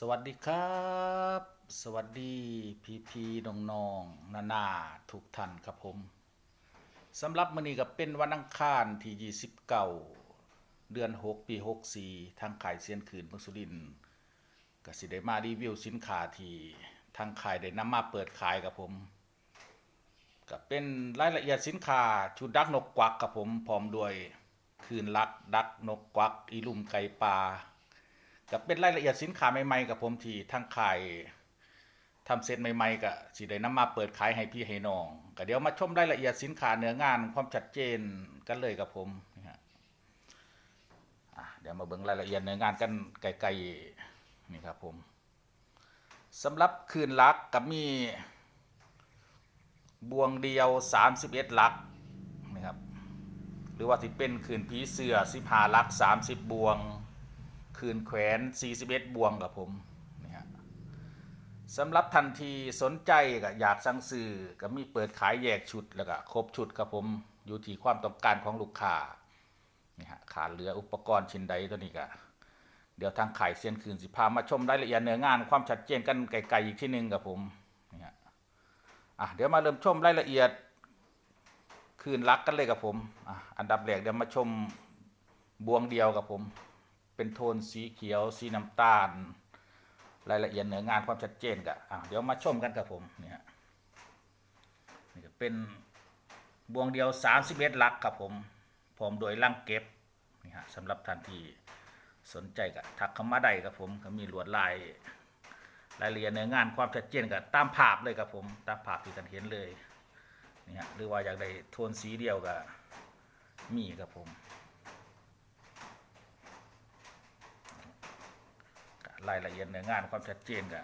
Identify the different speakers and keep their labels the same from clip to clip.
Speaker 1: สวัสดีครับ สวัสดีพี่พี่น้องน้องนานาทุกท่านครับผมสำหรับมื้อนี้ก็เป็นวันอังคารที่29เดือน 6 ปี 64 ทางขายเซียนขืนเมืองสุรินทร์ก็สิได้มารีวิวสินค้าที่ทางขายได้นำมาเปิดขายครับผมก็เป็นรายละเอียดสินค้าชุดดักนกกวักครับผมพร้อมด้วยคืนลักดักนกกวักอีลุ่มไก่ปลา กับเป็นรายละเอียดสินค้าใหม่ๆกับผมที่ทางขายทำเซตใหม่ๆก็สิได้นำมาเปิดขายให้พี่ให้น้องก็เดี๋ยวมาชมรายละเอียดสินค้าเนื้องานความชัดเจนกันเลยกับผมนี่ฮะเดี๋ยวมาเบิ่งรายละเอียดเนื้องานกันไกลๆนี่ครับผมสำหรับคืนลักกับมีบวงเดียว 31ลักนะครับหรือว่าที่เป็นคืนผีเสือ15ลัก30 บวง คืนแขวน 41 บวงกับผมนี่ฮะสำหรับทันทีสนใจก็อยากสั่งซื้อก็มีเปิดขายแยกชุดแล้วก็ครบชุดครับผมอยู่ที่ความต้องการของลูกค้านี่ฮะขาดเหลืออุปกรณ์ชิ้นใดตัวนี้ก็เดี๋ยวทางขายเซียนคืนสิพามาชมรายละเอียดเนื้องานความชัดเจนกันไกลๆอีกที่หนึ่งกับผมนี่ฮะอะเดี๋ยวมาเริ่มชมรายละเอียดคืนรักกันเลยกับผมอะอันดับแรกเดี๋ยวมาชมบวงเดียวกับผม เป็นโทนสีเขียว สีน้ำตาล รายละเอียดเนื้องานความชัดเจนกับเดี๋ยวมาชมกันกับผมเนี่ยนี่ก็เป็นบวงเดียว 31ลักครับผมพร้อมโดยลังเก็บนี่ฮะสำหรับท่านที่สนใจก็ทักเข้ามาได้ครับผมก็มีลวดลายรายละเอียดเนื้องานความชัดเจนก็ตามภาพเลยครับผมตามภาพที่ท่านเห็นเลยนี่ฮะหรือว่าอยากได้โทนสีเดียวก็มีครับผม รายละเอียดเนื้องานความชัดเจนก็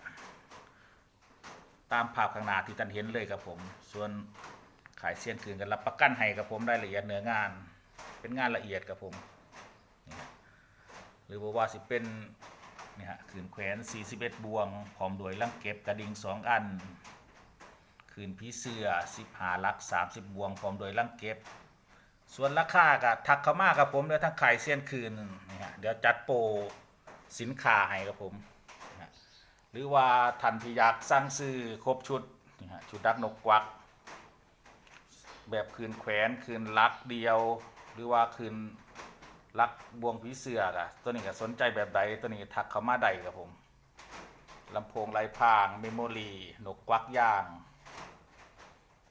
Speaker 1: ตามภาพข้างหน้าที่ท่านเห็นเลยครับผม ส่วนขายเสี้ยนคืนกันรับประกันให้ครับผมรายละเอียดเนื้องาน เป็นงานละเอียดครับผมนี่ฮะหรือว่าสิเป็นนี่ฮะคืนแขวน 41 บวงพร้อมด้วยลังเก็บกระดิ่ง2 อัน คืนผีเสื้อ15ลัก 30 บวงพร้อมโดยลังเก็บ ส่วนราคาก็ทักเข้ามาครับผมเดี๋ยวทั้งขายเสี้ยนคืนนี่ฮะเดี๋ยวจัดโปร สินค้าให้ครับผม หรือว่าท่านที่อยากสั่งซื้อครบชุดชุดดักนกกวัก แบบคืนแขวนคืนลักเดียว หรือว่าคืนลักบวงผีเสือกอะตัวนี้ก็สนใจแบบใดตัวนี้ทักเข้ามาได้ครับผมลำโพงไรพรางเมมโมรีนกกวักย่าง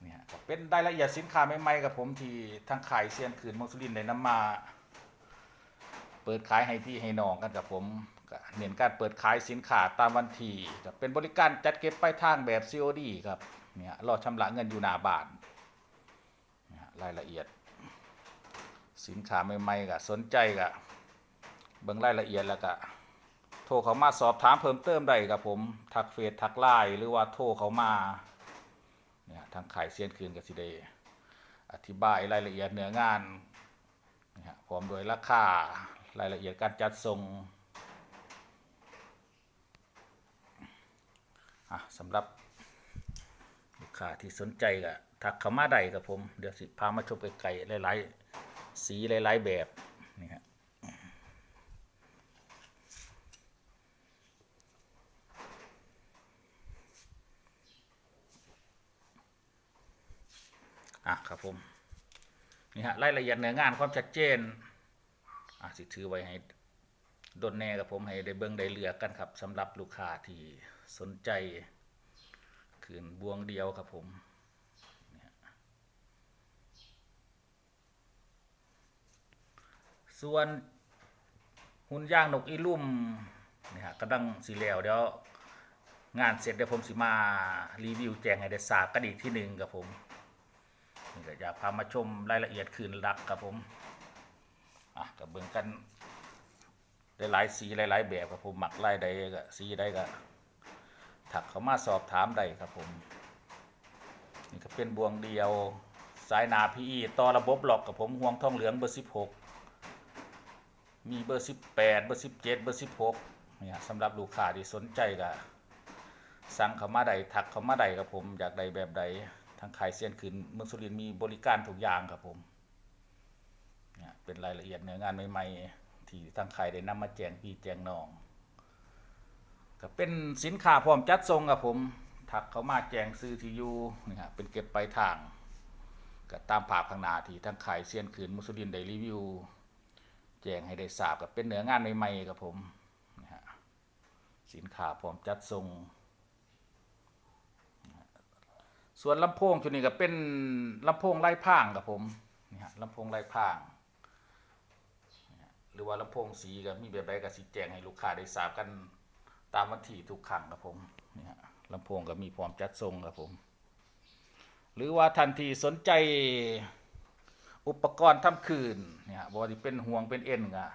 Speaker 1: เนี่ยเป็นรายละเอียดสินค้าใหม่ๆกับผมที่ทั้งขายเซียนคืนมงสุรินในน้ำมา เปิดขายให้พี่ให้น้องกันกับผมเน้นการเปิดขายสินค้าตามวันที่เป็นบริการจัดเก็บปลายทางแบบ COD ครับเนี่ยรอชำระเงินอยู่หน้าบ้านเนี่ยรายละเอียด สินค้าใหม่ๆก็สนใจก็เบิ่งรายละเอียดแล้วก็โทรเขามาสอบถามเพิ่มเติมได้ครับผมทักเฟซทักไลน์หรือว่าโทรเขามาเนี่ยทางขายเซียนคืนก็สิได้อธิบายรายละเอียดเนื้องานนะฮะพร้อมโดยราคา รายละเอียดการจัดส่งสำหรับลูกค้าที่สนใจก็ทักเข้ามาได้กับผม เดี๋ยวสิพามาชมไกลๆหลายๆ สีหลายๆ แบบนี่ฮะอะครับผมนี่ฮะรายละเอียดเนื้องานความชัดเจน อะสิถือไว้ให้ดนแน่กับผมให้ได้เบิ่งได้เลือกกันครับสำหรับลูกค้าที่สนใจคืนบวงเดียวครับผมนี่ฮะส่วนหุ่นย่างนกอีลุ่มนี่ฮะกำลังสีแล้วเดี๋ยวงานเสร็จเดี๋ยวผมสิมารีวิวแจงให้ได้ทราบกันอีกที่หนึ่งครับผมนี่ก็จะพามาชมรายละเอียดคืนรักครับผม อะกับเบิ่งกันหลายๆสีหลายๆแบบครับผมหมักลายใดก็สีใดก็ถักเขามาสอบถามได้ครับผมนี่ก็เป็นบวงเดียวสายนาพีต่อระบบหลอกกับผมห่วงทองเหลืองเบอร์สิบหกมีเบอร์สิบแปดเบอร์สิบเจ็ดเบอร์สิบหกเนี่ยสำหรับลูกค้าที่สนใจก็สั่งเขามาใดทักเขามาใดครับผมอยากใดแบบใดทางขายเซียนคืนเมืองสุรินทร์มีบริการทุกอย่างครับผม เป็นรายละเอียดเนื้องานใหม่ๆ ที่ทางขายได้นำมาแจงพี่แจงน้องก็เป็นสินค้าพร้อมจัดส่งครับผมถักเขามาแจงซื้อที่อยู่นี่ฮะเป็นเก็บไปลายทางก็ตามภาพข้างหน้าที่ทั้งขายเซียนคืนมุสลินได้รีวิว แจงให้ได้ทราบกับเป็นเนื้องานใหม่ๆครับผมนะฮะสินค้าพร้อมจัดส่งส่วนลำโพงชุดนี้ก็เป็นลำโพงไร้พางครับผมนี่ฮะลำโพงไร้พางนะ หรือว่าลำโพงสีก็มีแบบใดก็สิแจงให้ลูกค้าได้ทราบกันตามวันที่ทุกครั้งครับผมนี่ฮะลำโพงก็มีพร้อมจัดส่งครับผม หรือว่าทันทีสนใจอุปกรณ์ทำคืนเนี่ยบอที่เป็นห่วงเป็นเอ็นกะ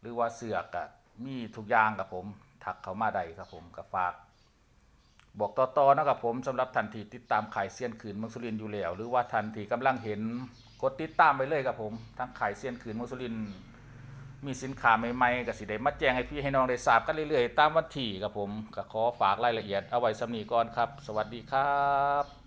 Speaker 1: หรือว่าเสือกกะมีทุกอย่างกับผมถักเขามาได้ครับผมกับฝาก บอกต่อๆนะครับผมสำหรับทันทีติดตามขายเซียนคืนมืองสุรินอยู่แล้ว หรือว่าทันทีกำลังเห็นกดติดตามไปเลยครับผมทั้งขายเซียนคืนมืองสุริน มีสินค้าใหม่ๆกับสิได้มาแจ้งให้พี่ให้น้องได้ทราบกันเรื่อยๆ ตามวันที่ครับผมก็ขอฝากรายละเอียดเอาไว้สำนีก่อนครับ สวัสดีครับ